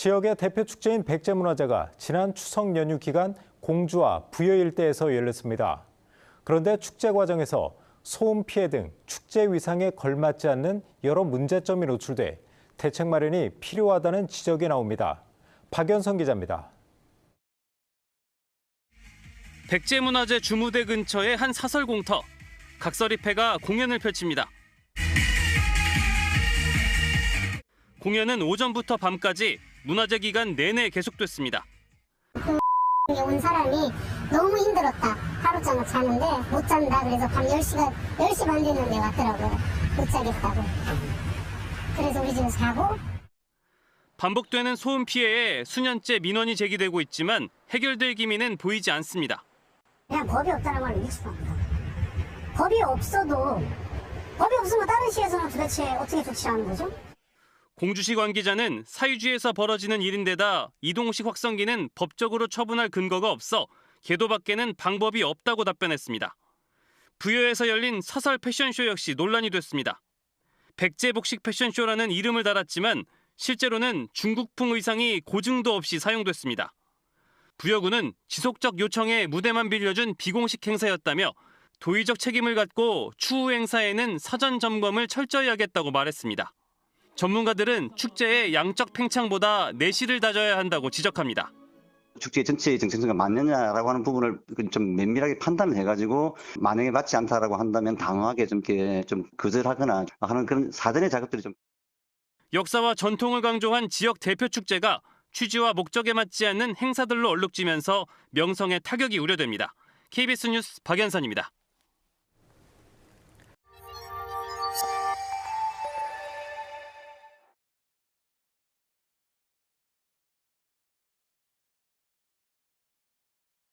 지역의 대표 축제인 백제문화제가 지난 추석 연휴 기간 공주와 부여 일대에서 열렸습니다. 그런데 축제 과정에서 소음 피해 등 축제 위상에 걸맞지 않는 여러 문제점이 노출돼 대책 마련이 필요하다는 지적이 나옵니다. 박연성 기자입니다. 백제문화재 주무대 근처의 한 사설 공터. 각설입회가 공연을 펼칩니다. 공연은 오전부터 밤까지 문화재 기간 내내 계속됐습니다. 온 사람이 너무 힘들었다. 하루장을 자는데 못 잔다. 그래서 밤 10시가 10시 반 되는데 왔더라고요. 못 자겠다고. 그래서 우리 집에 자고 반복되는 소음 피해에 수년째 민원이 제기되고 있지만 해결될 기미는 보이지 않습니다. 그냥 법이 없다는 걸 없다. 법이 없어도 법이 없으면 다른 시에서는 도대체 어떻게 조치하는 거죠? 공주시 관계자는 사유지에서 벌어지는 일인데다 이동식 확성기는 법적으로 처분할 근거가 없어 계도밖에는 방법이 없다고 답변했습니다. 부여에서 열린 사설 패션쇼 역시 논란이 됐습니다. 백제복식 패션쇼라는 이름을 달았지만 실제로는 중국풍 의상이 고증도 없이 사용됐습니다. 부여군은 지속적 요청에 무대만 빌려준 비공식 행사였다며 도의적 책임을 갖고 추후 행사에는 사전 점검을 철저히 하겠다고 말했습니다. 전문가들은 축제의 양적 팽창보다 내실을 다져야 한다고 지적합니다. 축제 전체의 정체성과 맞느냐라고 하는 부분을 좀 면밀하게 판단을 해가지고 만약에 맞지 않다라고 한다면 당황하게 좀 이렇게 좀 거절하거나 하는 그런 사전의 작업들이 좀 역사와 전통을 강조한 지역 대표 축제가 취지와 목적에 맞지 않는 행사들로 얼룩지면서 명성에 타격이 우려됩니다. KBS 뉴스 박연선입니다.